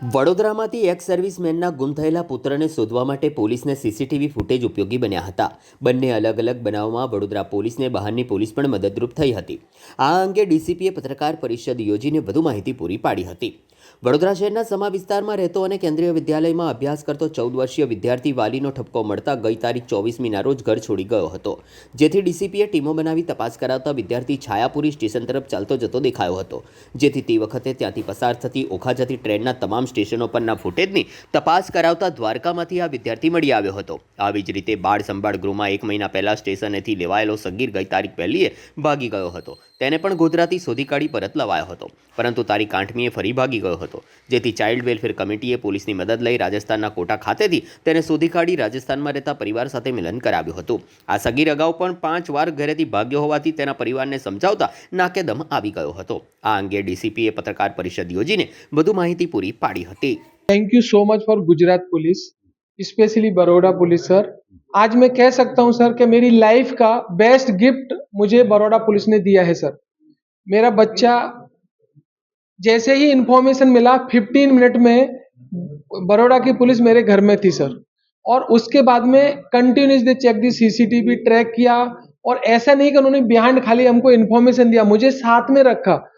વડોદરામાંથી એક સર્વિસમેનના ગુમ થયેલા પુત્રને શોધવા માટે પોલીસને સીસીટીવી ફૂટેજ ઉપયોગી બન્યા હતા. બંને અલગ અલગ બનાવમાં વડોદરા પોલીસને બહારની પોલીસ પણ મદદરૂપ થઈ હતી. આ અંગે ડીસીપીએ પત્રકાર પરિષદ યોજીને વધુ માહિતી પૂરી પાડી હતી. વડોદરા શહેરના સમા વિસ્તારમાં રહેતો અને કેન્દ્રીય વિદ્યાલયમાં અભ્યાસ કરતો ચૌદ વર્ષીય વિદ્યાર્થી વાલીનો ઠપકો મળતા ગઈ તારીખ ચોવીસમીના રોજ ઘર છોડી ગયો હતો. જેથી ડીસીપીએ ટીમો બનાવી તપાસ કરાવતા વિદ્યાર્થી છાયાપુરી સ્ટેશન તરફ ચાલતો જતો દેખાયો હતો. જેથી તે વખતે ત્યાંથી પસાર થતી ઓખા જતી ટ્રેનના તમામ સ્ટેશનો પરના ફૂટેજની તપાસ કરાવતા દ્વારકામાંથી આ વિદ્યાર્થી મળી આવ્યો હતો. આવી જ રીતે બાળ સંભાળ ગૃહમાં એક મહિના પહેલા સ્ટેશનેથી લેવાયેલો સગીર ગઈ તારીખ પહેલીએ ભાગી ગયો હતો. તેને પણ ગોધરાથી શોધી કાઢી પરત લવાયો હતો. પરંતુ તારીખ આઠમીએ ફરી ભાગી ગયો હતો. જેથી ચાઇલ્ડ વેલફેર કમિટીએ પોલીસની મદદ લઈ રાજસ્થાનના કોટા ખાતેથી તેને શોધી કાઢી રાજસ્થાનમાં રહેતા પરિવાર સાથે મિલન કરાવ્યું હતું. આ સગીર અગાઉ પણ પાંચ વાર ઘરેથી ભાગ્યો હોવાથી તેના પરિવારને સમજાવતા નાકેદમ આવી ગયો હતો. આ અંગે ડીસીપીએ પત્રકાર પરિષદ યોજીને વધુ માહિતી પૂરી પાડી હતી. Thank you so much for Gujarat police specially Baroda police sir आज मैं कह सकता हूँ सर कि मेरी लाइफ का बेस्ट गिफ्ट मुझे बड़ौदा पुलिस ने दिया है सर मेरा बच्चा जैसे ही इंफॉर्मेशन मिला 15 मिनट में बड़ौदा की पुलिस मेरे घर में थी सर और उसके बाद में continuously check the CCTV track किया और ऐसा नहीं कि उन्होंने बिहाइंड खाली हमको इन्फॉर्मेशन दिया, मुझे साथ में रखा।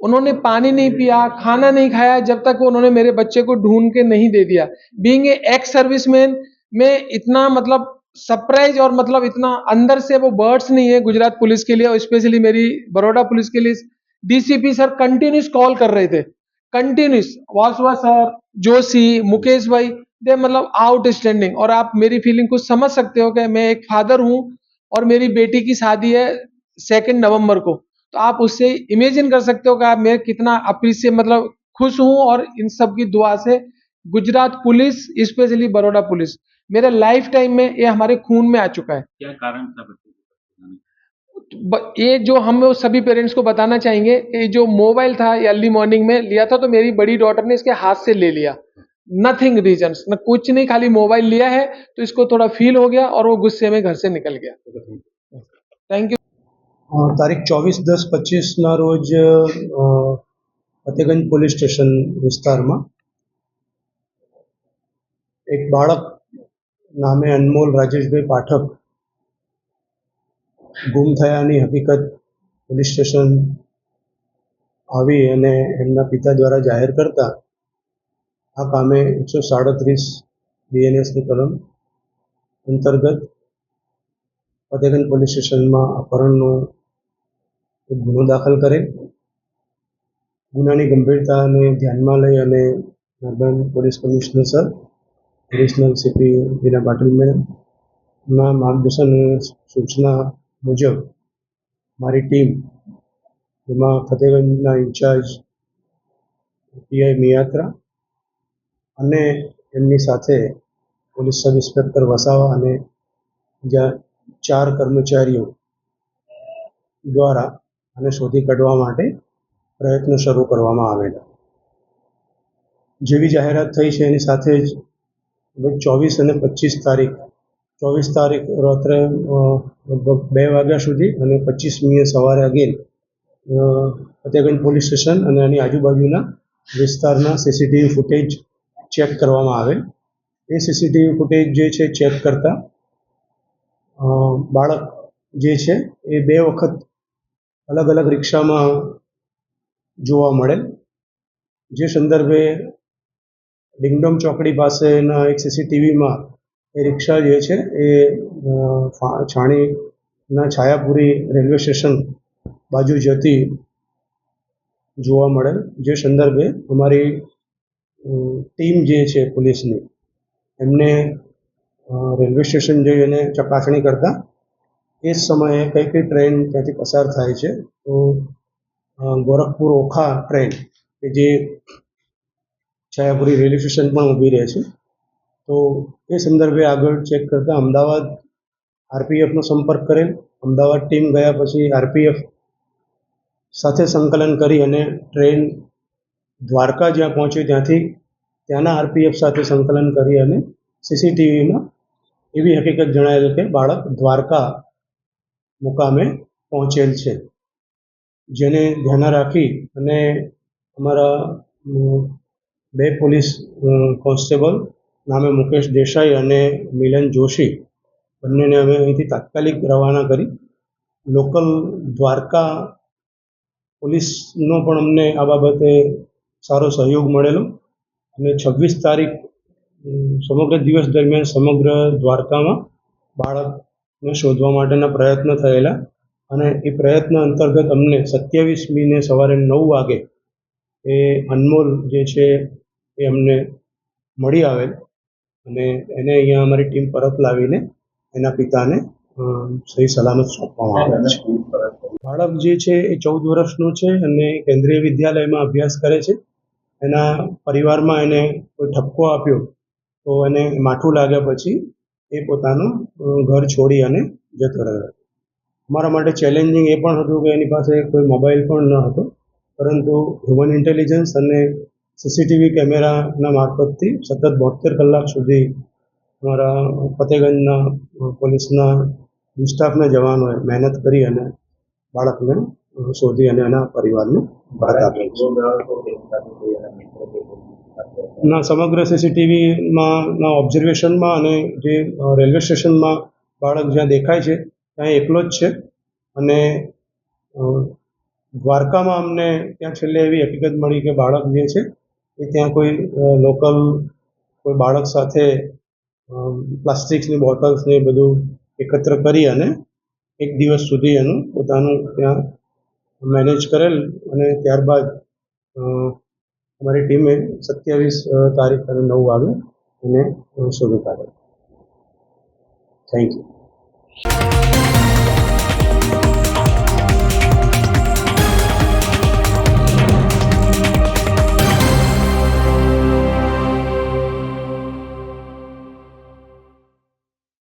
उन्होंने पानी नहीं पिया, खाना नहीं खाया, जब तक उन्होंने मेरे बच्चे को ढूंढ के नहीं दे दिया। बींग एक्स सर्विसमैन में इतना मतलब सरप्राइज़ और मतलब इतना अंदर से वो बर्ड्स नहीं है गुजरात पुलिस के लिए और स्पेशली मेरी बड़ौदा पुलिस के लिए। डीसीपी सर कंटिन्यूस कॉल कर रहे थे। कंटिन्यूस वासवा सर जोशी, मुकेश भाई दे मतलब आउटस्टैंडिंग और आप मेरी फीलिंग को समझ सकते हो कि मैं एक फादर हूँ और मेरी बेटी की शादी है सेकेंड नवंबर को। तो आप उससे इमेजिन कर सकते हो कि आप मैं कितना अप्रिशिएट मतलब खुश हूँ और इन सब की दुआ से Gujarat police specially Baroda police. मेरे लाइफ टाइम में ये हमारे खून में आ चुका है। क्या कारण था ये जो हम सभी पेरेंट्स को बताना चाहेंगे ये जो मोबाइल था अर्ली मॉर्निंग में लिया था तो मेरी बड़ी डॉटर ने इसके हाथ से ले लिया। नथिंग रीजन न कुछ नहीं खाली मोबाइल लिया है तो इसको थोड़ा फील हो गया और वो गुस्से में घर से निकल गया। Thank you. તારીખ ચોવીસ, દસ, પચીસના રોજ ફતેગંજ પોલીસ સ્ટેશન વિસ્તારમાં એક બાળક નામે અનમોલ રાજેશભાઈ પાઠક ગુમ થયાની હકીકત પોલીસ સ્ટેશન આવી અને એમના પિતા દ્વારા જાહેર કરતા આ કામે એકસો સાડત્રીસ બીએનએસની કલમ અંતર્ગત ફતેગંજ પોલીસ સ્ટેશનમાં અપહરણનો ગુનો દાખલ કરે. ગુનાની ગંભીરતાને ધ્યાનમાં લઈ અને Narmad police commissioner sir additional CP Bina Patil મેડમના માર્ગદર્શન સૂચના મુજબ મારી ટીમ જેમાં ફતેહગંજના ઇન્ચાર્જ, પીઆઈ મિયાત્રા અને એમની સાથે પોલીસ સબ ઇન્સ્પેક્ટર વસાવા અને જ્યાં ચાર કર્મચારીઓ દ્વારા આને શોધી કાઢવા માટે પ્રયત્નો શરૂ કરવામાં આવેલા. જેવી જાહેરાત થઈ છે, એની સાથે જ ચોવીસ અને પચીસ તારીખ, ચોવીસ તારીખ રાત્રે લગભગ બે વાગ્યા સુધી અને પચીસમીએ સવારે અગેન ફતેગંજ પોલીસ સ્ટેશન અને એની આજુબાજુના વિસ્તારના સીસીટીવી ફૂટેજ ચેક કરવામાં આવે. એ સીસીટીવી ફૂટેજ જે છે, ચેક કરતા બાળક જે છે, એ બે વખત અલગ અલગ રિક્ષામાં જોવા મળે. જે સંદર્ભે ડિંગડોમ ચોકડી પાસેના એક સીસીટીવીમાં એ રિક્ષા જે છે એ છાણીના છાયાપુરી રેલવે સ્ટેશન બાજુ જતી જોવા મળે. જે સંદર્ભે અમારી ટીમ જે છે પોલીસની એમને રેલવે સ્ટેશન જઈ અને ચકાસણી કરતા એ સમયે કઈ કઈ ટ્રેન ત્યાંથી પસાર થાય છે. તો ગોરખપુર ઓખા ટ્રેન કે જે છાયાપુરી રેલવે સ્ટેશન પણ ઊભી રહે છે. તો એ સંદર્ભે આગળ ચેક કરતાં અમદાવાદ આરપીએફનો સંપર્ક કરેલ અમદાવાદ ટીમ ગયા પછી આરપીએફ સાથે સંકલન કરી અને ટ્રેન દ્વારકા જ્યાં પહોંચી ત્યાંથી ત્યાંના આરપીએફ સાથે સંકલન કરી અને સીસીટીવીમાં એવી હકીકત જણાયેલ કે બાળક દ્વારકા મુકામે પહોંચેલ છે. જેને ધ્યાને રાખી અને અમારા બે પોલીસ કોન્સ્ટેબલ નામે મુકેશ દેસાઈ અને મિલન જોશી બંનેને અમે અહીંથી તાત્કાલિક રવાના કરી લોકલ દ્વારકા પોલીસનો પણ અમને આ બાબતે સારો સહયોગ મળેલો અને છવ્વીસ તારીખ સમગ્ર દિવસ દરમિયાન સમગ્ર દ્વારકામાં બાળકને શોધવા માટેના પ્રયત્ન થયેલા અને એ પ્રયત્ન અંતર્ગત અમને સત્યાવીસમીને સવારે નવ વાગે એ અનમોલ જે છે એ અમને મળી આવેલ અને એને અહીંયા અમારી ટીમ પરત લાવીને એના પિતાને સહી સલામત સોંપવામાં આવેલ છે. બાળક જે છે એ ચૌદ વર્ષનો છે અને કેન્દ્રીય વિદ્યાલયમાં અભ્યાસ કરે છે. એના પરિવારમાં એને કોઈ ઠપકો આપ્યો તો એને માઠું લાગ્યા પછી એ પોતાનું ઘર છોડી અને જતો રહ્યો. અમારા માટે ચેલેન્જિંગ એ પણ હતું કે એની પાસે કોઈ મોબાઈલ પણ ન હતો. પરંતુ હ્યુમન ઇન્ટેલિજન્સ અને સીસીટીવી કેમેરાના મારફતથી સતત બોતેર કલાક સુધી અમારા ફતેગંજના પોલીસના સ્ટાફના જવાનોએ મહેનત કરી અને બાળકને શોધી અને એના પરિવારને ભારત આપ્યો ના, સમગ્ર સીસીટીવીમાં ઓબ્ઝર્વેશનમાં અને જે રેલવે સ્ટેશનમાં બાળક જ્યાં દેખાય છે, ત્યાં એકલો જ છે. અને દ્વારકામાં અમને ત્યાં છેલ્લે એવી હકીકત મળી કે બાળક જે છે, એ ત્યાં કોઈ લોકલ કોઈ બાળક સાથે પ્લાસ્ટિક્સની બોટલ્સને એ બધું એકત્ર કરી અને એક દિવસ સુધી એનું પોતાનું ત્યાં મેનેજ કરેલ અને ત્યારબાદ અમારી ટીમે સત્યાવીસ તારીખ અને નવ વાગે એને શોધી કાઢ્યો. Thank you